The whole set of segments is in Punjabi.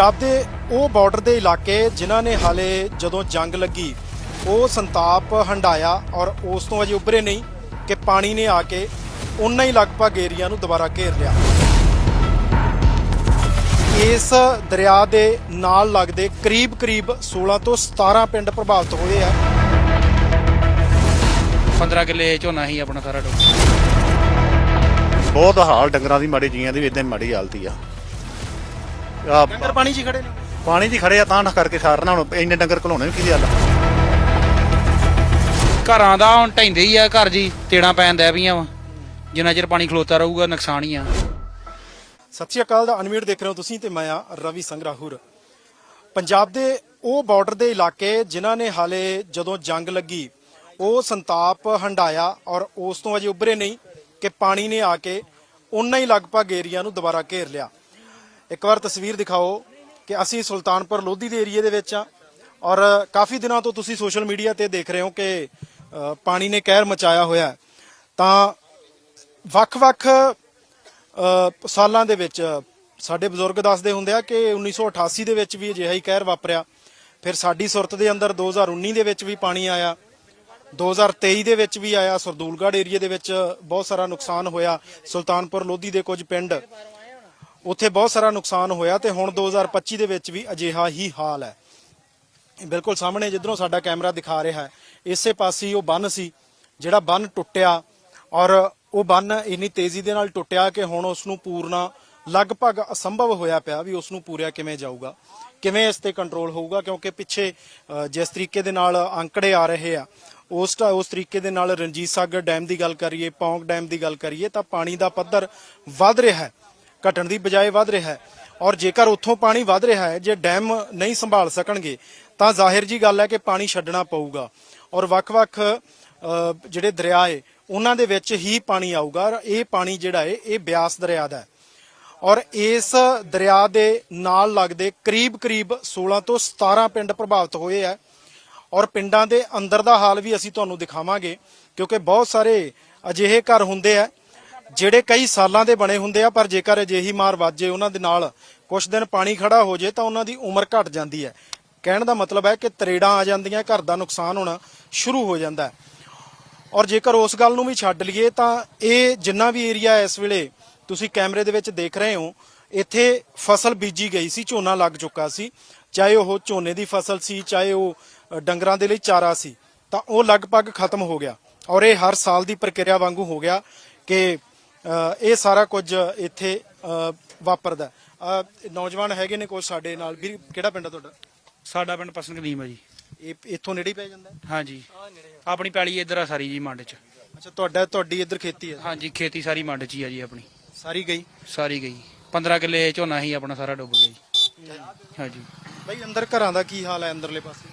ਪੰਜਾਬ ਦੇ ਉਹ ਬਾਰਡਰ ਦੇ ਇਲਾਕੇ ਜਿਨ੍ਹਾਂ ਨੇ ਹਾਲੇ ਜਦੋਂ ਜੰਗ ਲੱਗੀ ਉਹ ਸੰਤਾਪ ਹੰਡਾਇਆ ਔਰ ਉਸ ਤੋਂ ਅਜੇ ਉੱਭਰੇ ਨਹੀਂ ਕਿ ਪਾਣੀ ਨੇ ਆ ਕੇ ਉਨਾ ਹੀ ਲਗਭਗ ਏਰੀਆ ਨੂੰ ਦੁਬਾਰਾ ਘੇਰ ਲਿਆ। ਇਸ ਦਰਿਆ ਦੇ ਨਾਲ ਲੱਗਦੇ ਕਰੀਬ-ਕਰੀਬ 16 ਤੋਂ 17 ਪਿੰਡ ਪ੍ਰਭਾਵਿਤ ਹੋਏ ਆ। 15 ਕਿੱਲੇ ਝੋਨਾ ਹੀ ਆਪਣਾ ਸਾਰਾ ਡੁੱਬ ਬਹੁਤ ਹਾਲ ਡੰਗਰਾਂ ਦੀ ਮਾੜੀ ਜੀਆਂ ਦੀ ਵੀ ਇਦਾਂ ਮਾੜੀ ਹਾਲਤੀ ਆ। ਆ ਡੰਗਰ ਪਾਣੀ 'ਚ ਹੀ ਖੜੇ ਨੇ। ਪਾਣੀ 'ਚ ਹੀ ਖੜੇ ਆ ਤਾਂ ਨਾ ਕਰਕੇ ਸਾਰਨਾ ਹੁਣ ਇੰਨੇ ਡੰਗਰ ਘਲਾਉਣੇ ਵੀ ਕਿਹਦੀ ਹਾਲ ਘਰਾਂ ਦਾ ਹੁਣ ਢੈਂਦੇ ਹੀ ਆ ਘਰ ਜੀ ਤੇੜਾਂ ਪੈਣ ਦੈ ਪਈਆਂ ਵਾ। ਜਿੰਨਾ ਚਿਰ ਪਾਣੀ ਖਲੋਤਾ ਰਹੂਗਾ ਨੁਕਸਾਨ ਹੀ ਆ। ਸਤਿ ਸ਼੍ਰੀ ਅਕਾਲ ਦਾ ਅਨਮੀਟ ਦੇਖ ਰਹੇ ਹੋ ਤੁਸੀਂ ਤੇ ਮੈਂ ਆ ਰਵੀ ਸੰਗਰਾਹੁਰ। ਪੰਜਾਬ ਦੇ ਉਹ ਬਾਰਡਰ ਦੇ ਇਲਾਕੇ ਜਿਨ੍ਹਾਂ ਨੇ ਹਾਲੇ ਜਦੋਂ ਜੰਗ ਲੱਗੀ ਉਹ ਸੰਤਾਪ ਹੰਡਾਇਆ ਔਰ ਉਸ ਤੋਂ ਅਜੇ ਉੱਭਰੇ ਨਹੀਂ ਕਿ ਪਾਣੀ ਨੇ ਆ ਕੇ ਉਨਾ ਹੀ ਲਗਭਗ ਏਰੀਆ ਨੂੰ ਦੁਬਾਰਾ ਘੇਰ ਲਿਆ। ਇੱਕ ਵਾਰ ਤਸਵੀਰ ਦਿਖਾਓ ਕਿ ਅਸੀਂ ਸੁਲਤਾਨਪੁਰ ਲੋਧੀ ਦੇ ਏਰੀਏ ਦੇ ਵਿੱਚ ਆ ਔਰ ਕਾਫੀ ਦਿਨਾਂ ਤੋਂ ਤੁਸੀਂ ਸੋਸ਼ਲ ਮੀਡੀਆ ਤੇ ਦੇਖ ਰਹੇ ਹੋ ਕਿ ਪਾਣੀ ਨੇ ਕਹਿਰ ਮਚਾਇਆ ਹੋਇਆ ਤਾਂ ਵੱਖ-ਵੱਖ ਸਾਲਾਂ ਦੇ ਵਿੱਚ ਸਾਡੇ ਬਜ਼ੁਰਗ ਦੱਸਦੇ ਹੁੰਦੇ ਆ ਕਿ 1988 ਦੇ ਵਿੱਚ ਵੀ ਅਜਿਹਾ ਹੀ ਕਹਿਰ ਵਾਪਰਿਆ। ਫਿਰ ਸਾਡੀ ਸੁਰਤ ਦੇ ਅੰਦਰ 2019 ਦੇ ਵਿੱਚ ਵੀ ਪਾਣੀ ਆਇਆ। 2023 ਦੇ ਵਿੱਚ ਵੀ ਆਇਆ। ਸਰਦੂਲਗੜ੍ਹ ਏਰੀਏ ਦੇ ਵਿੱਚ ਬਹੁਤ ਸਾਰਾ ਨੁਕਸਾਨ ਹੋਇਆ। ਸੁਲਤਾਨਪੁਰ ਲੋਧੀ ਦੇ ਕੁਝ ਪਿੰਡ ਉੱਥੇ ਬਹੁਤ ਸਾਰਾ ਨੁਕਸਾਨ ਹੋਇਆ ਤੇ ਹੁਣ 2025 ਦੇ ਵਿੱਚ ਵੀ ਅਜਿਹਾ ਹੀ ਹਾਲ ਹੈ। ਬਿਲਕੁਲ ਸਾਹਮਣੇ ਜਿੱਧਰੋਂ ਸਾਡਾ ਕੈਮਰਾ ਦਿਖਾ ਰਿਹਾ ਹੈ, ਇਸੇ ਪਾਸੇ ਉਹ ਬੰਨ ਸੀ, ਜਿਹੜਾ ਬੰਨ ਟੁੱਟਿਆ ਔਰ ਉਹ ਬੰਨ ਇੰਨੀ ਤੇਜ਼ੀ ਦੇ ਨਾਲ ਟੁੱਟਿਆ ਕਿ ਹੁਣ ਉਸ ਨੂੰ ਪੂਰਨਾ ਲਗਭਗ ਅਸੰਭਵ ਹੋਇਆ ਪਿਆ ਵੀ ਉਸ ਨੂੰ ਪੂਰਿਆ ਕਿਵੇਂ ਜਾਊਗਾ, ਕਿਵੇਂ ਇਸ ਤੇ ਕੰਟਰੋਲ ਹੋਊਗਾ, ਕਿਉਂਕਿ ਪਿੱਛੇ ਜਿਸ ਤਰੀਕੇ ਦੇ ਨਾਲ ਅੰਕੜੇ ਆ ਰਹੇ ਆ, ਉਸ ਉਸ ਤਰੀਕੇ ਦੇ ਨਾਲ ਰਣਜੀਤ ਸਾਗਰ ਡੈਮ ਦੀ ਗੱਲ ਕਰੀਏ ਪੌਂਕ ਡੈਮ ਦੀ ਗੱਲ ਕਰੀਏ, ਤਾਂ ਪਾਣੀ ਦਾ ਪੱਧਰ ਵੱਧ ਰਿਹਾ ਹੈ। ਘਟਣ ਦੀ ਬਜਾਏ ਵੱਧ ਰਿਹਾ ਹੈ। ਔਰ ਜੇਕਰ ਉੱਥੋਂ ਪਾਣੀ ਵੱਧ ਰਿਹਾ ਹੈ, ਜੇ ਡੈਮ ਨਹੀਂ ਸੰਭਾਲ ਸਕਣਗੇ, ਤਾਂ ਜ਼ਾਹਿਰ ਜੀ ਗੱਲ ਹੈ ਕਿ ਪਾਣੀ ਛੱਡਣਾ ਪਊਗਾ। ਔਰ ਵੱਖ-ਵੱਖ ਜਿਹੜੇ ਦਰਿਆ ਏ, ਉਹਨਾਂ ਦੇ ਵਿੱਚ ਹੀ ਪਾਣੀ ਆਊਗਾ। ਇਹ ਪਾਣੀ ਜਿਹੜਾ ਏ, ਇਹ ਬਿਆਸ ਦਰਿਆ ਦਾ ਔਰ ਇਸ ਦਰਿਆ ਦੇ ਨਾਲ ਲੱਗਦੇ ਕਰੀਬ-ਕਰੀਬ 16 ਤੋਂ 17 ਪਿੰਡ ਪ੍ਰਭਾਵਿਤ ਹੋਏ ਆ। ਔਰ ਪਿੰਡਾਂ ਦੇ ਅੰਦਰ ਦਾ ਹਾਲ ਵੀ ਅਸੀਂ ਤੁਹਾਨੂੰ ਦਿਖਾਵਾਂਗੇ, ਕਿਉਂਕਿ ਬਹੁਤ ਸਾਰੇ ਅਜਿਹੇ ਘਰ ਹੁੰਦੇ ਆ ਜਿਹੜੇ ਕਈ ਸਾਲਾਂ ਦੇ ਬਣੇ ਹੁੰਦੇ ਆ, ਪਰ ਜੇਕਰ ਅਜਿਹੀ ਮਾਰ ਵੱਜੇ ਉਹਨਾਂ ਦੇ ਨਾਲ ਕੁਝ ਦਿਨ ਪਾਣੀ ਖੜਾ ਹੋ ਜੇ, ਤਾਂ ਉਹਨਾਂ ਦੀ ਉਮਰ ਘਟ ਜਾਂਦੀ ਹੈ। ਕਹਿਣ ਦਾ ਮਤਲਬ ਹੈ ਕਿ ਤਰੇੜਾਂ ਆ ਜਾਂਦੀਆਂ, ਘਰ ਦਾ ਨੁਕਸਾਨ ਹੋਣਾ ਸ਼ੁਰੂ ਹੋ ਜਾਂਦਾ ਹੈ। ਔਰ ਜੇਕਰ ਉਸ ਗੱਲ ਨੂੰ ਵੀ ਛੱਡ ਲਈਏ, ਤਾਂ ਇਹ ਜਿੰਨਾ ਵੀ ਏਰੀਆ ਇਸ ਵੇਲੇ ਤੁਸੀਂ ਕੈਮਰੇ ਦੇ ਵਿੱਚ ਦੇਖ ਰਹੇ ਹੋ, ਇੱਥੇ ਫਸਲ ਬੀਜੀ ਗਈ ਸੀ, ਝੋਨਾ ਲੱਗ ਚੁੱਕਾ ਸੀ। ਚਾਹੇ ਉਹ ਝੋਨੇ ਦੀ ਫਸਲ ਸੀ, ਚਾਹੇ ਉਹ ਡੰਗਰਾਂ ਦੇ ਲਈ ਚਾਰਾ ਸੀ, ਤਾਂ ਉਹ ਲਗਭਗ ਖਤਮ ਹੋ ਗਿਆ। ਔਰ ਇਹ ਹਰ ਸਾਲ ਦੀ ਪ੍ਰਕਿਰਿਆ ਵਾਂਗੂ ਹੋ ਗਿਆ ਕਿ ਇਹ ਸਾਰਾ ਕੁਝ ਇੱਥੇ ਵਾਪਰਦਾ ਨੌਜਵਾਨ ਹੈਗੇ ਨੇ ਕੁਝ ਸਾਡੇ ਨਾਲ। ਵੀ ਕਿਹੜਾ ਪਿੰਡ ਆ ਤੁਹਾਡਾ? ਸਾਡਾ ਪਿੰਡ ਪਸੰਦ ਕਦੀਮ ਆ ਜੀ। ਇਹ ਇੱਥੋਂ ਨੇੜੇ ਹੀ ਪੈ ਜਾਂਦਾ? ਹਾਂਜੀ ਆਪਣੀ ਪੈਲੀ ਇੱਧਰ ਆ ਸਾਰੀ ਜੀ ਮੰਡ 'ਚ। ਅੱਛਾ ਤੁਹਾਡਾ ਤੁਹਾਡੀ ਇੱਧਰ ਖੇਤੀ ਹੈ ਹਾਂਜੀ ਖੇਤੀ ਸਾਰੀ ਮੰਡ 'ਚ ਹੀ ਆ ਜੀ ਆਪਣੀ। ਸਾਰੀ ਗਈ? ਸਾਰੀ ਗਈ। 15 ਕਿੱਲੇ ਝੋਨਾ ਹੀ ਆਪਣਾ ਸਾਰਾ ਡੁੱਬ ਗਿਆ ਜੀ। ਹਾਂਜੀ ਬਈ ਅੰਦਰ ਘਰਾਂ ਦਾ ਕੀ ਹਾਲ ਹੈ ਅੰਦਰਲੇ ਪਾਸੇ?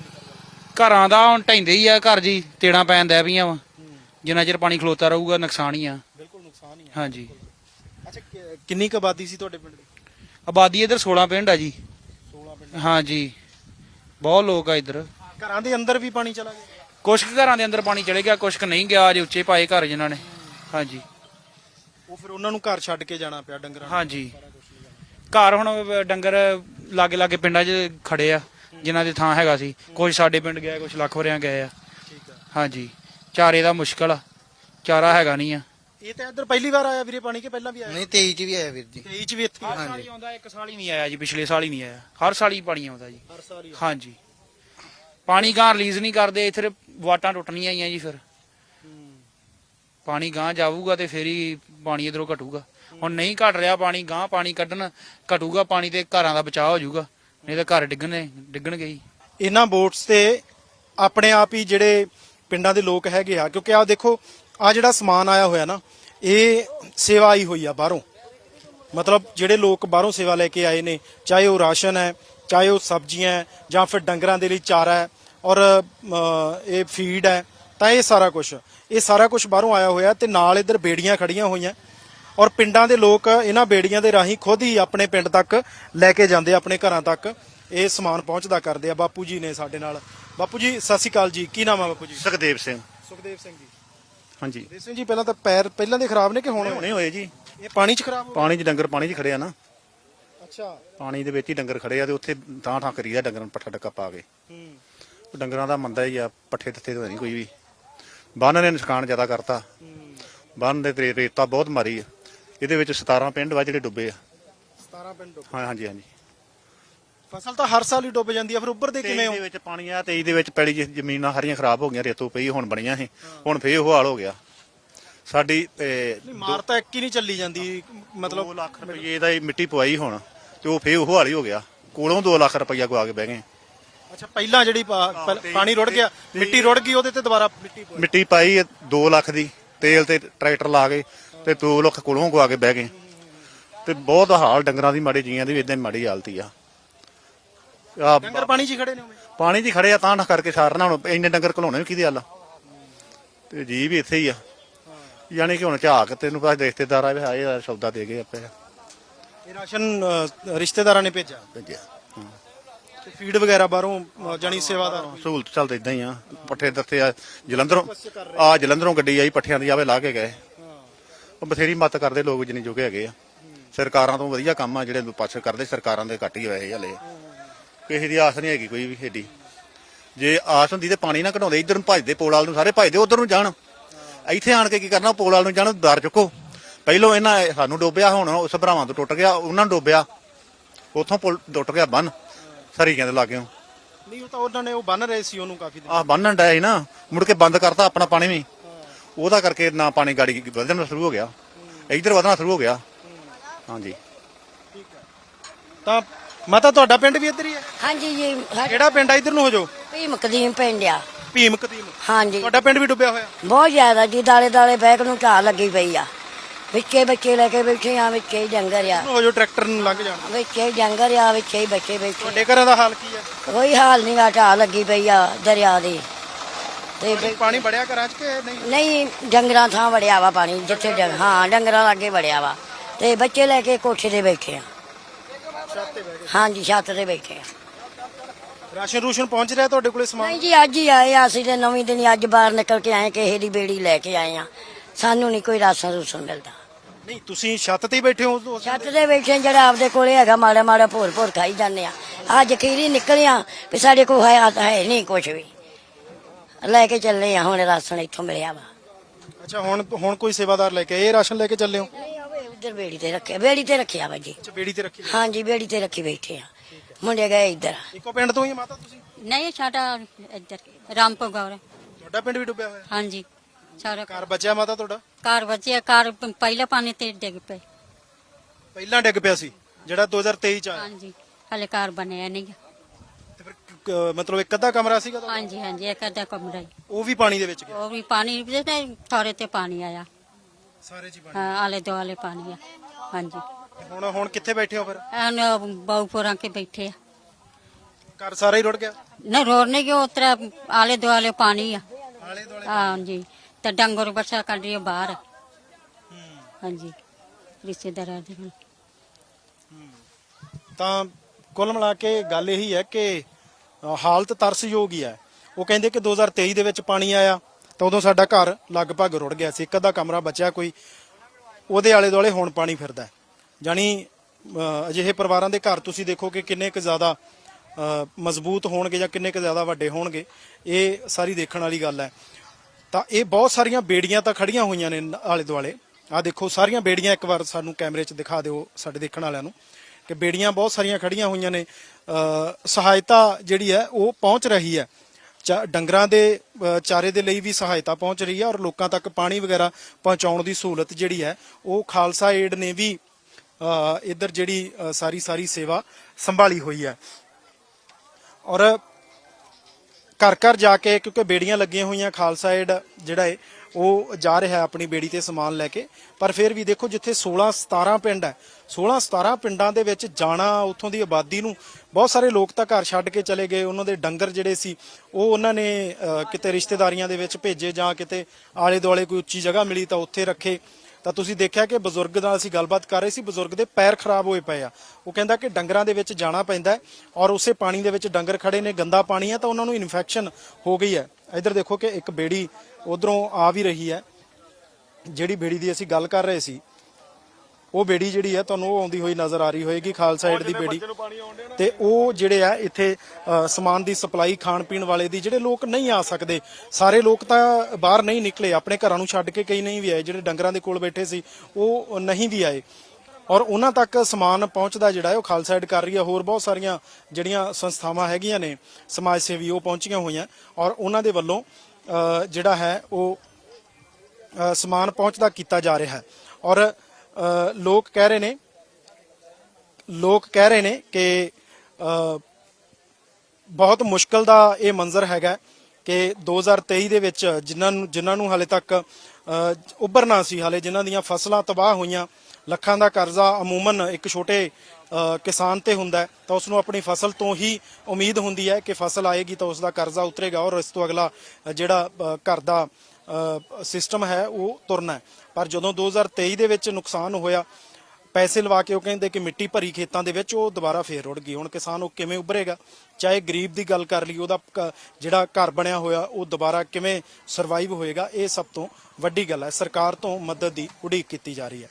ਘਰਾਂ ਦਾ ਹੁਣ ਢੈਂਦੇ ਹੀ ਆ ਘਰ ਜੀ ਤੇੜਾਂ ਪੈਣ ਦੈ ਪਈਆਂ ਵਾ। ਜਿੰਨਾ ਚਿਰ ਪਾਣੀ ਖਲੋਤਾ ਰਹੂਗਾ ਨੁਕਸਾਨ ਹੀ ਆ ਬਿਲਕੁਲ ਨੁਕਸਾਨ ਹੀ ਹੈ ਹਾਂਜੀ। ਅੱਛਾ ਕਿ- ਕਿੰਨੀ ਕੁ ਆਬਾਦੀ ਸੀ ਤੁਹਾਡੇ ਪਿੰਡ ਦੀ? ਆਬਾਦੀ ਇੱਧਰ 16 ਪਿੰਡ ਆ ਜੀ। 16 ਪਿੰਡ। ਹਾਂਜੀ। ਬਹੁਤ ਲੋਕ ਆ ਇੱਧਰ। ਘਰਾਂ ਦੇ ਅੰਦਰ ਵੀ ਪਾਣੀ ਚਲਾ ਗਿਆ? ਕੁਛ ਕੁ ਘਰਾਂ ਦੇ ਅੰਦਰ ਪਾਣੀ ਚਲੇ ਗਿਆ ਕੁਛ ਕੁ ਨਹੀਂ ਗਿਆ ਜੇ ਉੱਚੇ ਪਾਏ ਘਰ ਜਿਨ੍ਹਾਂ ਨੇ। ਹਾਂਜੀ। ਉਹ ਫਿਰ ਉਹਨਾਂ ਨੂੰ ਘਰ ਛੱਡ ਕੇ ਜਾਣਾ ਪਿਆ ਡੰਗਰਾਂ ਨੂੰ। ਹਾਂਜੀ। ਘਰ ਹੁਣ ਡੰਗਰ ਲਾਗੇ ਲਾਗੇ ਪਿੰਡਾਂ 'ਚ ਖੜੇ ਆ ਜਿਨ੍ਹਾਂ ਦੇ ਥਾਂ ਹੈਗਾ ਸੀ। ਕੁਝ ਸਾਡੇ ਪਿੰਡ ਗਏ ਕੁਝ ਲੱਖ ਵਰਿਆਂ ਗਏ ਆ। ਠੀਕ ਹੈ ਹਾਂਜੀ। ਚਾਰੇ ਦਾ ਮੁਸ਼ਕਲ ਆ। ਚਾਰਾ ਹੈਗਾ ਨਹੀਂ ਆ। ਇਹ ਤਾਂ ਇੱਧਰ ਪਹਿਲੀ ਵਾਰ ਆਇਆ ਵੀਰੇ ਪਾਣੀ ਕਿ ਪਹਿਲਾਂ ਵੀ ਆਇਆ? ਨਹੀਂ 23 ਚ ਵੀ ਆਇਆ ਵੀਰ ਜੀ। 23 ਚ ਵੀ ਇੱਥੇ ਹੀ ਆਇਆ? ਹਰ ਸਾਲ ਹੀ ਆਉਂਦਾ ਇੱਕ ਸਾਲ ਹੀ ਨਹੀਂ ਆਇਆ ਜੀ ਪਿਛਲੇ ਸਾਲ ਹੀ ਨਹੀਂ ਆਇਆ। ਹਰ ਸਾਲ ਹੀ ਪਾਣੀ ਆਉਂਦਾ ਜੀ। ਹਰ ਸਾਲ ਹੀ ਆਇਆ। ਹਾਂਜੀ। ਪਾਣੀ ਗਾਂ ਰਿਲੀਜ਼ ਨਹੀਂ ਕਰਦੇ ਇੱਥੇ ਵਾਟਾਂ ਟੁੱਟਣੀਆਂ ਆਈਆਂ ਜੀ ਫਿਰ। ਹੂੰ। ਪਾਣੀ ਗਾਂ ਜਾਊਗਾ ਤੇ ਫੇਰ ਹੀ ਪਾਣੀ ਇਧਰੋਂ ਘਟੂਗਾ। ਹੁਣ ਨਹੀਂ ਘਟ ਰਿਹਾ ਪਾਣੀ ਗਾਂ ਪਾਣੀ ਕੱਢਣ ਘਟੂਗਾ ਪਾਣੀ ਤੇ ਘਰਾਂ ਦਾ ਬਚਾਅ ਹੋ ਜਾਊਗਾ। ਨਹੀਂ ਤਾਂ ਘਰ ਡਿੱਗਣੇ ਡਿੱਗਣਗੇ ਹੀ। ਇਹਨਾਂ ਬੋਟਸ ਤੇ ਆਪਣੇ ਆਪ ਹੀ ਜਿਹੜੇ ਪਿੰਡਾਂ ਦੇ ਲੋਕ ਹੈਗੇ ਆ ਕਿਉਂਕਿ ਆ ਦੇਖੋ ਆ ਜਿਹੜਾ ਸਮਾਨ ਆਇਆ ਹੋਇਆ ਨਾ ਇਹ ਸੇਵਾ ਆਈ ਹੋਈ ਆ ਬਾਹਰੋਂ। ਮਤਲਬ ਜਿਹੜੇ ਲੋਕ ਬਾਹਰੋਂ ਸੇਵਾ ਲੈ ਕੇ ਆਏ ਨੇ ਚਾਹੇ ਉਹ ਰਾਸ਼ਨ ਹੈ ਚਾਹੇ ਉਹ ਸਬਜ਼ੀਆਂ ਹੈ ਜਾਂ ਫਿਰ ਡੰਗਰਾਂ ਦੇ ਲਈ ਚਾਰਾ ਹੈ ਔਰ ਇਹ ਫੀਡ ਹੈ ਤਾਂ ਇਹ ਸਾਰਾ ਕੁਝ ਇਹ ਸਾਰਾ ਕੁਝ ਬਾਹਰੋਂ ਆਇਆ ਹੋਇਆ ਤੇ ਨਾਲ ਇੱਧਰ ਬੇੜੀਆਂ ਖੜੀਆਂ ਹੋਈਆਂ। ਔਰ ਪਿੰਡਾਂ ਦੇ ਲੋਕ ਇਹਨਾਂ ਬੇੜੀਆਂ ਦੇ ਰਾਹੀਂ ਖੁਦ ਹੀ ਆਪਣੇ ਪਿੰਡ ਤੱਕ ਲੈ ਕੇ ਜਾਂਦੇ ਆਪਣੇ ਘਰਾਂ ਤੱਕ। ਇਹ ਸਮਾਨ ਪਹੁੰਚਦਾ ਕਰਦੇ ਆ। ਬਾਪੂ ਜੀ ਨੇ ਸਾਡੇ ਨਾਲ। ਬਾਪੂ ਜੀ ਸਤਿ ਸ਼੍ਰੀ ਅਕਾਲ ਜੀ। ਕੀ ਨਾਮ ਆ ਬਾਪੂ ਜੀ? ਸੁਖਦੇਵ ਸਿੰਘ। ਸੁਖਦੇਵ ਸਿੰਘ ਜੀ। ਹਾਂਜੀ। ਸਿੰਘ ਜੀ ਪਹਿਲਾਂ ਤਾਂ ਪੈਰ ਪਹਿਲਾਂ ਦੇ ਖਰਾਬ ਨੇ ਕਿ ਹੁਣ? ਹੁਣੇ ਹੋਏ ਜੀ। ਇਹ ਪਾਣੀ 'ਚ ਖਰਾਬ ਹੋ ਪਾਣੀ 'ਚ ਡੰਗਰ ਪਾਣੀ 'ਚ ਖੜੇ ਆ ਨਾ। ਅੱਛਾ। ਪਾਣੀ ਦੇ ਵਿੱਚ ਹੀ ਡੰਗਰ ਖੜੇ ਆ ਤੇ ਉੱਥੇ ਥਾਂ ਥਾਂ ਕਰੀਦਾ ਡੰਗਰਾਂ ਨੂੰ ਪੱਠਾ ਡੱਕਾ ਪਾ ਕੇ। ਹੂੰ। ਉਹ ਡੰਗਰਾਂ ਦਾ ਮੰਦਾ ਹੀ ਆ ਪੱਠੇ ਦਿੱਤੇ ਤਾਂ ਨਹੀਂ ਕੋਈ ਵੀ। ਬੰਨ ਨੇ ਨੁਕਸਾਨ ਜ਼ਿਆਦਾ ਕਰਤਾ। ਬੰਨ ਦੇ ਤੇ ਰੇਤਾ ਬਹੁਤ ਮਾਰੀ ਆ। ਇਹਦੇ ਵਿੱਚ 17 ਪਿੰਡ ਵਾ ਜਿਹੜੇ ਡੁੱਬੇ ਆ। 17 ਪਿੰਡ ਹਾਂ ਹਾਂਜੀ ਹਾਂਜੀ। ਫਸਲ ਤਾਂ ਹਰ ਸਾਲ ਹੀ ਡੁੱਬ ਜਾਂਦੀ ਆ ਫਿਰ ਉੱਭਰਦੇ ਕਿਵੇਂ ਕਿਵੇਂ ਹੋ? ਦੇ ਵਿੱਚ ਪਾਣੀ ਆ 23 ਦੇ ਵਿੱਚ ਪੈਲੀ ਜ਼ਮੀਨਾਂ ਹਰੀਆਂ ਖਰਾਬ ਹੋ ਗਈਆਂ ਰੇਤੋਂ ਪਈ ਹੁਣ ਬਣੀਆਂ ਸੀ। ਹੁਣ ਫੇਰ ਉਹ ਹਾਲ ਹੋ ਗਿਆ। ਸਾਡੀ ਨਹੀਂ ਮਾਰ ਤਾਂ ਇੱਕ ਹੀ ਨਹੀਂ ਚੱਲੀ ਜਾਂਦੀ ਮਤਲਬ 2 ਲੱਖ ਰੁਪਏ ਦਾ ਹੀ ਮਿੱਟੀ ਪਵਾਈ ਹੁਣ ਤੇ ਉਹ ਫੇਰ ਉਹ ਹਾਲ ਹੀ ਹੋ ਗਿਆ। ਕੋਲੋਂ 2 ਲੱਖ ਰੁਪਈਆ ਗਵਾ ਕੇ ਬਹਿ ਗਏ। ਅੱਛਾ ਪਹਿਲਾਂ ਜਿਹੜੀ ਪਾ- ਪਹਿਲ- ਤੇ- ਪਾਣੀ ਰੁੜ ਗਿਆ ਤੇ- ਮਿੱਟੀ ਰੁੜ ਗਈ ਉਹਦੇ ਤੇ ਦੁਬਾਰਾ ਮਿੱਟੀ ਪਾਈ 2 ਲੱਖ ਦੀ ਤੇਲ ਤੇ ਟਰੈਕਟਰ ਲਾ ਕੇ ਤੇ 2 ਲੱਖ ਕੋਲੋਂ ਗਵਾ ਕੇ ਬਹਿ ਗਏ। ਤੇ ਬਹੁਤ ਹਾਲ ਡੰਗਰਾਂ ਦੀ ਮਾੜੀ ਜੀਆਂ ਦੀ ਇਦਾਂ ਮਾੜੀ ਹਾਲਤ ਹੀ ਆ। ਆ ਡੰਗਰ ਪਾਣੀ 'ਚ ਹੀ ਖੜੇ ਨੇ ਉਵੇਂ ਪਾਣੀ 'ਚ ਹੀ ਖੜੇ ਆ ਤਾਂ ਨਾ ਕਰਕੇ ਸਾਰਨਾ ਹੁਣ। ਇੰਨੇ ਡੰਗਰ ਘਲਾਉਣੇ ਵੀ ਕਿਹਦੇ ਹੱਲ ਆ? ਤੇ ਜੀ ਵੀ ਇੱਥੇ ਹੀ ਆ। ਯਾਨੀ ਕਿ ਹੁਣ ਝਾਕ ਤੈਨੂੰ ਪਤਾ ਰਿਸ਼ਤੇਦਾਰ ਆ ਵੀ ਹਾਏ ਯਾਰ ਸੌਦਾ ਦੇ ਗਏ ਆਪੇ। ਇਹ ਰਾਸ਼ਨ ਅ, ਰਿਸ਼ਤੇਦਾਰਾਂ ਨੇ ਭੇਜਿਆ? ਭੇਜਿਆ ਹਾਂ। ਤੇ ਫੀਡ ਵਗੈਰਾ ਬਾਹਰੋਂ ਅ, ਜਾਣੀ ਸੇਵਾਦਾਰ ਸਹੂਲਤ ਚੱਲਦਾ ਇਦਾਂ ਹੀ ਆ। ਪੱਠੇ ਦੱਥੇ ਆ ਜਲੰਧਰੋਂ। ਆ ਜਲੰਧਰੋਂ ਗੱਡੀ ਆਈ ਪੱਠਿਆਂ ਦੀ ਆਵੇ ਲਾ ਕੇ ਗਏ। ਉਹ ਬਥੇਰੀ ਮਤ ਕਰਦੇ ਲੋਕ ਜਿੰਨੀ ਜੋਗੇ ਹੈਗੇ ਆ। ਸਰਕਾਰਾਂ ਤੋਂ ਵਧੀਆ ਕੰਮ ਆ ਜਿਹੜੇ ਪਾਸੇ ਕਰਦੇ ਸਰਕਾਰਾਂ ਦੇ ਘੱਟ ਹੀ ਹੋਏ ਹਲੇ। ਕਿਸੇ ਦੀ ਆਸ ਨਹੀਂ ਹੈਗੀ ਕੋਈ ਵੀ ਏਡੀ ਜੇ ਆਸ ਹੁੰਦੀ ਤੇ ਪਾਣੀ ਨਾ ਘਟਾਉਂਦੇ ਇੱਧਰ ਨੂੰ ਭੱਜਦੇ ਪੋਲ ਵਾਲ ਨੂੰ ਸਾਰੇ ਭੱਜਦੇ ਉਧਰ ਨੂੰ ਜਾਣ। ਇੱਥੇ ਆਣ ਕੇ ਕੀ ਕਰਨਾ ਪੋਲ ਵਾਲ ਨੂੰ ਜਾਣ ਦਰ ਚੁੱਕੋ। ਪਹਿਲੋਂ ਇਹਨਾਂ ਸਾਨੂੰ ਡੋਬਿਆ ਹੁਣ ਉਸ ਭਰਾਵਾਂ ਤੋਂ ਟੁੱਟ ਗਿਆ ਉਹਨਾਂ ਨੂੰ ਡੋਬਿਆ। ਉਥੋਂ ਪੁਲ ਟੁੱਟ ਗਿਆ ਬੰਨ। ਸਰੀਆਂ ਦੇ ਲਾਗਿਓ। ਨਹੀਂ ਉਹ ਤਾਂ ਉਹਨਾਂ ਨੇ ਉਹ ਬੰਨ ਰਹੇ ਸੀ ਉਹਨੂੰ ਕਾਫੀ ਦਿਨ। ਆਹ ਬੰਨਣ ਡਿਆ ਸੀ ਨਾ ਮੁੜ ਕੇ ਬੰਦ ਕਰਤਾ ਆਪਣਾ ਪਾਣੀ ਵੀ। ਉਹਦਾ ਕਰਕੇ ਨਾ ਪਾਣੀ ਗਾੜੀ ਵਧਣਾ ਸ਼ੁਰੂ ਹੋ ਗਿਆ। ਇੱਧਰ ਵਧਣਾ ਸ਼ੁਰੂ ਹੋ ਗਿਆ। ਹਾਂਜੀ। ਤਾਂ ਮਾਤਾ ਤੁਹਾਡਾ ਪਿੰਡ ਵੀ ਇੱਧਰ ਹੀ ਹੈ ਹਾਂਜੀ ਜੀ ਸਾਡਾ ਕਿਹੜਾ ਪਿੰਡ ਆ? ਇੱਧਰ ਨੂੰ ਹੋ ਜਾਓ। ਭੀਮ ਕਦੀਮ ਪਿੰਡ ਆ। ਭੀਮ ਕਦੀਮ। ਹਾਂਜੀ। ਤੁਹਾਡਾ ਪਿੰਡ ਵੀ ਡੁੱਬਿਆ ਹੋਇਆ। ਬਹੁਤ ਜ਼ਿਆਦਾ ਜੀ ਦਾਲੇ ਦਾਲੇ ਬੈਗ ਨੂੰ ਝਾਲ ਲੱਗੀ ਪਈ ਆ। ਵਿੱਚੇ ਬੱਚੇ ਲੈ ਕੇ ਬੈਠੇ ਆ ਵਿੱਚੇ ਹੀ ਡੰਗਰ ਆ। ਹੋ ਜਾਓ ਟਰੈਕਟਰ ਨੂੰ ਲੰਘ ਜਾਣ। ਦਿਓ। ਵਿੱਚੇ ਹੀ ਡੰਗਰ ਆ ਵਿੱਚੇ ਹੀ ਬੱਚੇ ਬੈਠੇ ਤੁਹਾਡੇ ਘਰਾਂ ਦਾ ਹਾਲ ਕੀ ਹੈ ਕੋਈ ਹਾਲ ਨਹੀਂ ਆ ਝਾਲ ਲੱਗੀ ਪਈ ਆ ਦਰਿਆ ਦੀ। ਤੇ ਪਾਣੀ ਬੜਿਆ ਘਰਾਂ 'ਚ ਕਿ ਨਹੀਂ? ਨਹੀਂ ਡੰਗਰਾਂ ਥਾਂ ਵੜਿਆ ਵਾ ਪਾਣੀ ਜਿੱਥੇ ਹਾਂ ਡੰਗਰਾਂ ਲਾਗੇ ਵੜਿਆ ਵਾ। ਤੇ ਬੱਚੇ ਲੈ ਕੇ ਕੋਠੇ ਤੇ ਬੈਠੇ ਆ। ਛੱਤ ਤੇ ਹਾਂਜੀ ਛੱਤ ਤੇ ਬੈਠੇ ਆ। ਰਾਸ਼ਨ ਰੂਸ਼ਨ ਪਹੁੰਚ ਰਿਹਾ ਤੁਹਾਡੇ ਕੋਲੇ ਸਮਾਨ? ਨਹੀਂ ਜੀ ਅੱਜ ਹੀ ਆਏ ਆ ਅਸੀਂ ਤੇ ਨਵੀਂ ਦਿਨ ਅੱਜ ਬਾਹਰ ਨਿਕਲ ਕੇ ਆਏ ਕਿਸੇ ਦੀ ਬੇੜੀ ਲੈ ਕੇ ਆਏ ਆ। ਸਾਨੂੰ ਨਹੀਂ ਕੋਈ ਰਾਸ਼ਨ ਰੂਸ਼ਨ ਮਿਲਦਾ। ਨਹੀਂ ਤੁਸੀਂ ਛੱਤ ਤੇ ਹੀ ਬੈਠੇ ਹੋ ਉਸ- ਛੱਤ ਦੇ ਬੈਠੇ ਜਿਹੜਾ ਆਪਦੇ ਕੋਲੇ ਹੈਗਾ ਮਾੜਾ ਮਾੜਾ ਭੋਰ ਭੋਰ ਖਾਈ ਜਾਂਦੇ ਆ। ਅੱਜ ਖੀਰੀ ਨਿਕਲਿਆ ਵੀ ਸਾਡੇ ਕੋਲ ਹੈ ਹੈ ਨਹੀਂ ਕੁਝ ਵੀ। ਲੈ ਕੇ ਚੱਲੇ ਆ ਹੁਣ ਰਾਸ਼ਨ ਇੱਥੋਂ ਮਿਲਿਆ ਵਾ। ਅੱਛਾ ਹੁਣ ਹੁਣ ਕੋਈ ਸੇਵਾਦਾਰ ਲੈ ਕੇ ਆਏ? ਇਹ ਰਾਸ਼ਨ ਲੈ ਕੇ ਚੱਲੇ ਹੋ? ਉਧਰ ਬੇੜੀ ਤੇ ਰੱਖਿਆ ਬੇੜੀ ਤੇ ਰੱਖਿਆ ਵਾ ਜੀ। ਅੱਛਾ ਬੇੜੀ ਤੇ ਰੱਖੀ ਹਾਂਜੀ ਬੇੜੀ ਤੇ ਰੱਖੀ ਬੈਠੇ ਆ। ਮੁੰਡੇ ਗਏ ਇੱਧਰ। ਇੱਕੋ ਪਿੰਡ ਤੋਂ ਹੀ ਆ ਮਾਤਾ ਤੁਸੀਂ? ਨਹੀਂ ਸਾਡਾ ਇੱਧਰ ਰਾਮਪੁਰ ਗੌਰ ਤੁਹਾਡਾ ਪਿੰਡ ਵੀ ਡੁੱਬਿਆ ਹੋਇਆ? ਹਾਂਜੀ ਸਾਰਾ ਘਰ ਬਚਿਆ ਮਾਤਾ ਤੁਹਾਡਾ? ਘਰ ਵਜਿਆ ਘਰ ਪ- ਪਹਿਲੇ ਪਾਣੀ ਤੇ ਡਿੱਗ ਪਏ। ਪਹਿਲਾਂ ਡਿੱਗ ਪਿਆ ਸੀ ਜਿਹੜਾ 2023 ਚ ਆਇਆ। ਹਾਂਜੀ ਹਲੇ ਘਰ ਬਣਿਆ ਨਹੀਂ ਗਾ। ਤੇ ਫਿਰ ਕ- ਮਤਲਬ ਇੱਕ ਅੱਧਾ ਕਮਰਾ ਸੀਗਾ ਤੁਹਾਡਾ? ਹਾਂਜੀ ਹਾਂਜੀ ਇੱਕ ਅੱਧਾ ਕਮਰਾ ਹੀ। ਉਹ ਵੀ ਪਾਣੀ ਦੇ ਵਿੱਚ ਗਿਆ? ਉਹ ਵੀ ਪਾਣੀ ਜਿਹਦੇ ਥੋੜੇ ਤੇ ਪਾਣੀ ਆਇਆ। ਸਾਰੇ ਜੀ ਪਾਣੀ ਹਾਂ ਆਲੇ ਦੁਆਲੇ ਪਾਣੀ ਆ। ਹਾਂਜੀ। ਹੁਣ ਹੁਣ ਕਿੱਥੇ ਬੈਠੇ ਹੋ ਫਿਰ? ਐਨ ਬਹੁਪੁਰਾਂ ਕੇ ਬੈਠੇ ਆ। ਘਰ ਸਾਰਾ ਹੀ ਰੁੜ ਗਿਆ? ਨਾ ਰੋੜ ਨਹੀਂ ਕਿ ਉਤਰਾ ਆਲੇ ਦੁਆਲੇ ਪਾਣੀ ਆ। ਆਲੇ ਦੁਆਲੇ ਹਾਂਜੀ। ਤੇ ਡੰਗਰ ਬੱਚਾ ਕੱਢ ਰਹੀ ਬਾਹਰ। ਹਾਂਜੀ। ਰਿਸ਼ਤੇਦਾਰਾਂ ਦੇ ਨਾਲ। ਤਾਂ ਕੁੱਲ ਮਿਲਾ ਕੇ ਗੱਲ ਇਹੀ ਹੈ ਕਿ ਹਾਲਤ ਤਰਸਯੋਗ ਹੀ ਹੈ। ਉਹ ਕਹਿੰਦੇ ਕਿ 2023 ਦੇ ਵਿੱਚ ਪਾਣੀ ਆਇਆ। ਤਾਂ ਉਦੋਂ ਸਾਡਾ ਘਰ ਲਗਭਗ ਰੁੜ ਗਿਆ ਸੀ। ਇੱਕ ਅੱਧਾ ਕਮਰਾ ਬਚਿਆ, ਕੋਈ ਉਹਦੇ ਆਲੇ ਦੁਆਲੇ ਹੁਣ ਪਾਣੀ ਫਿਰਦਾ ਹੈ। ਜਾਣੀ ਅਜਿਹੇ ਪਰਿਵਾਰਾਂ ਦੇ ਘਰ ਤੁਸੀਂ ਦੇਖੋ ਕਿ ਕਿੰਨੇ ਕੁ ਜ਼ਿਆਦਾ ਮਜ਼ਬੂਤ ਹੋਣਗੇ ਜਾਂ ਕਿੰਨੇ ਕੁ ਜ਼ਿਆਦਾ ਵੱਡੇ ਹੋਣਗੇ, ਇਹ ਸਾਰੀ ਦੇਖਣ ਵਾਲੀ ਗੱਲ ਹੈ। ਤਾਂ ਇਹ ਬਹੁਤ ਸਾਰੀਆਂ ਬੇੜੀਆਂ ਤਾਂ ਖੜੀਆਂ ਹੋਈਆਂ ਨੇ ਆਲੇ ਦੁਆਲੇ। ਆ ਦੇਖੋ, ਸਾਰੀਆਂ ਬੇੜੀਆਂ ਇੱਕ ਵਾਰ ਸਾਨੂੰ ਕੈਮਰੇ 'ਚ ਦਿਖਾ ਦਿਓ, ਸਾਡੇ ਦੇਖਣ ਵਾਲਿਆਂ ਨੂੰ, ਕਿ ਬੇੜੀਆਂ ਬਹੁਤ ਸਾਰੀਆਂ ਖੜੀਆਂ ਹੋਈਆਂ ਨੇ। ਸਹਾਇਤਾ ਜਿਹੜੀ ਹੈ, ਉਹ ਪਹੁੰਚ ਰਹੀ ਹੈ। ਡੰਗਰਾਂ ਦੇ ਚਾਰੇ ਦੇ ਲਈ ਵੀ ਸਹਾਇਤਾ ਪਹੁੰਚ ਰਹੀ ਹੈ ਔਰ ਲੋਕਾਂ ਤੱਕ ਪਾਣੀ ਵਗੈਰਾ ਪਹੁੰਚਾਉਣ ਦੀ ਸਹੂਲਤ ਜਿਹੜੀ ਹੈ ਉਹ ਖਾਲਸਾ ਏਡ ਨੇ ਵੀ ਅ, ਇੱਧਰ ਜਿਹੜੀ ਸਾਰੀ ਸਾਰੀ ਸੇਵਾ ਸੰਭਾਲੀ ਹੋਈ ਹੈ। ਔਰ ਘਰ ਘਰ ਜਾ ਕੇ ਕਿਉਂਕਿ ਬੇੜੀਆਂ ਲੱਗੀਆਂ ਹੋਈਆਂ ਖਾਲਸਾ ਏਡ ਜਿਹੜਾ ਹੈ ਉਹ ਜਾ ਰਿਹਾ ਆਪਣੀ ਬੇੜੀ ਤੇ ਸਮਾਨ ਲੈ ਕੇ। ਪਰ ਫਿਰ ਵੀ ਦੇਖੋ ਜਿੱਥੇ 16 17 ਪਿੰਡ ਹੈ 16 17 ਪਿੰਡਾਂ ਦੇ ਵਿੱਚ ਜਾਣਾ, ਉੱਥੋਂ ਦੀ ਆਬਾਦੀ ਨੂੰ ਬਹੁਤ ਸਾਰੇ ਲੋਕ ਤਾਂ ਘਰ ਛੱਡ ਕੇ ਚਲੇ ਗਏ। ਉਹਨਾਂ ਦੇ ਡੰਗਰ ਜਿਹੜੇ ਸੀ, ਉਹ ਉਹਨਾਂ ਨੇ ਕਿਤੇ ਰਿਸ਼ਤੇਦਾਰੀਆਂ ਦੇ ਵਿੱਚ ਭੇਜੇ ਜਾਂ ਕਿਤੇ ਆਲੇ ਦੁਆਲੇ ਕੋਈ ਉੱਚੀ ਜਗ੍ਹਾ ਮਿਲੀ ਤਾਂ ਉੱਥੇ ਰੱਖੇ। ਤਾਂ ਤੁਸੀਂ ਦੇਖਿਆ ਕਿ ਬਜ਼ੁਰਗ ਨਾਲ ਅਸੀਂ ਗੱਲਬਾਤ ਕਰ ਰਹੇ ਸੀ, ਬਜ਼ੁਰਗ ਦੇ ਪੈਰ ਖਰਾਬ ਹੋਏ ਪਏ ਆ। ਉਹ ਕਹਿੰਦਾ ਕਿ ਡੰਗਰਾਂ ਦੇ ਵਿੱਚ ਜਾਣਾ ਪੈਂਦਾ ਔਰ ਉਸੇ ਪਾਣੀ ਦੇ ਵਿੱਚ ਡੰਗਰ ਖੜੇ ਨੇ, ਗੰਦਾ ਪਾਣੀ ਹੈ ਤਾਂ ਉਹਨਾਂ ਨੂੰ ਇਨਫੈਕਸ਼ਨ ਹੋ ਗਈ ਹੈ। ਇੱਧਰ ਦੇਖੋ ਕਿ ਇੱਕ ਬੇੜੀ ਉਧਰੋਂ ਆ ਵੀ ਰਹੀ ਹੈ। ਜਿਹੜੀ ਬੇੜੀ ਦੀ ਅਸੀਂ ਗੱਲ ਕਰ ਰਹੇ ਸੀ ਉਹ ਬੇੜੀ ਜਿਹੜੀ ਹੈ ਤੁਹਾਨੂੰ ਉਹ ਆਉਂਦੀ ਹੋਈ ਨਜ਼ਰ ਆ ਰਹੀ ਹੋਏਗੀ ਖਾਲਸਾ ਏਡ ਦੀ ਬੇੜੀ। ਤੇ ਉਹ ਜਿਹੜੇ ਆ ਇੱਥੇ ਸਮਾਨ ਦੀ ਸਪਲਾਈ ਖਾਣ ਪੀਣ ਵਾਲੇ ਦੀ ਜਿਹੜੇ ਲੋਕ ਨਹੀਂ ਆ ਸਕਦੇ। ਸਾਰੇ ਲੋਕ ਤਾਂ ਬਾਹਰ ਨਹੀਂ ਨਿਕਲੇ ਆਪਣੇ ਘਰਾਂ ਨੂੰ ਛੱਡ ਕੇ ਕਈ ਨਹੀਂ ਵੀ ਆਏ ਜਿਹੜੇ ਡੰਗਰਾਂ ਦੇ ਕੋਲ ਬੈਠੇ ਸੀ ਉਹ ਨਹੀਂ ਵੀ ਆਏ। ਔਰ ਉਹਨਾਂ ਤੱਕ ਸਮਾਨ ਪਹੁੰਚਦਾ ਜਿਹੜਾ ਹੈ ਉਹ ਖਾਲਸਾ ਏਡ ਕਰ ਰਹੀ ਹੈ। ਹੋਰ ਬਹੁਤ ਸਾਰੀਆਂ ਜਿਹੜੀਆਂ ਸੰਸਥਾਵਾਂ ਹੈਗੀਆਂ ਨੇ ਸਮਾਜ ਸੇਵੀ ਉਹ ਪਹੁੰਚੀਆਂ ਹੋਈਆਂ। ਔਰ ਉਹਨਾਂ ਦੇ ਵੱਲੋਂ ਜਿਹੜਾ ਹੈ ਉਹ ਸਮਾਨ ਪਹੁੰਚਦਾ ਕੀਤਾ ਜਾ ਰਿਹਾ ਹੈ। ਔਰ ਲੋਕ ਕਹਿ ਰਹੇ ਨੇ ਲੋਕ ਕਹਿ ਰਹੇ ਨੇ ਕਿ ਬਹੁਤ ਮੁਸ਼ਕਲ ਦਾ ਇਹ ਮੰਜ਼ਰ ਹੈਗਾ ਕਿ 2023 ਦੇ ਵਿੱਚ ਜਿਨ੍ਹਾਂ ਨੂੰ ਜਿਨ੍ਹਾਂ ਨੂੰ ਹਾਲੇ ਤੱਕ ਅ, ਉੱਭਰਨਾ ਸੀ ਹਾਲੇ ਜਿਨ੍ਹਾਂ ਦੀਆਂ ਫਸਲਾਂ ਤਬਾਹ ਹੋਈਆਂ ਲੱਖਾਂ ਦਾ ਕਰਜ਼ਾ ਅਮੂਮਨ ਇੱਕ ਛੋਟੇ ਅ, ਕਿਸਾਨ ਤੇ ਹੁੰਦਾ ਤਾਂ ਉਸ ਨੂੰ ਆਪਣੀ ਫਸਲ ਤੋਂ ਹੀ ਉਮੀਦ ਹੁੰਦੀ ਹੈ ਕਿ ਫਸਲ ਆਏਗੀ ਤਾਂ ਉਸ ਦਾ ਕਰਜ਼ਾ ਉਤਰੇਗਾ ਔਰ ਇਸ ਤੋਂ ਅਗਲਾ ਜਿਹੜਾ ਘਰ ਦਾ ਸਿਸਟਮ ਹੈ, ਉਹ ਤੁਰਨਾ ਪਰ ਜਦੋਂ 2023 ਦੇ ਵਿੱਚ ਨੁਕਸਾਨ ਹੋਇਆ, ਪੈਸੇ ਲਵਾ ਕੇ ਉਹ ਕਹਿੰਦੇ ਕਿ ਮਿੱਟੀ ਭਰੀ ਖੇਤਾਂ ਦੇ ਵਿੱਚ, ਉਹ ਦੁਬਾਰਾ ਫੇਰ ਰੁੜ ਗਈ। ਹੁਣ ਕਿਸਾਨ ਉਹ ਕਿਵੇਂ ਉੱਭਰੇਗਾ? ਚਾਹੇ ਗਰੀਬ ਦੀ ਗੱਲ ਕਰ ਲਈ ਉਹਦਾ ਕ- ਜਿਹੜਾ ਘਰ ਬਣਿਆ ਹੋਇਆ, ਉਹ ਦੁਬਾਰਾ ਕਿਵੇਂ ਸਰਵਾਈਵ ਹੋਏਗਾ, ਇਹ ਸਭ ਤੋਂ ਵੱਡੀ ਗੱਲ ਹੈ। ਸਰਕਾਰ ਤੋਂ ਮਦਦ ਦੀ ਉਡੀਕ ਕੀਤੀ ਜਾ ਰਹੀ ਹੈ।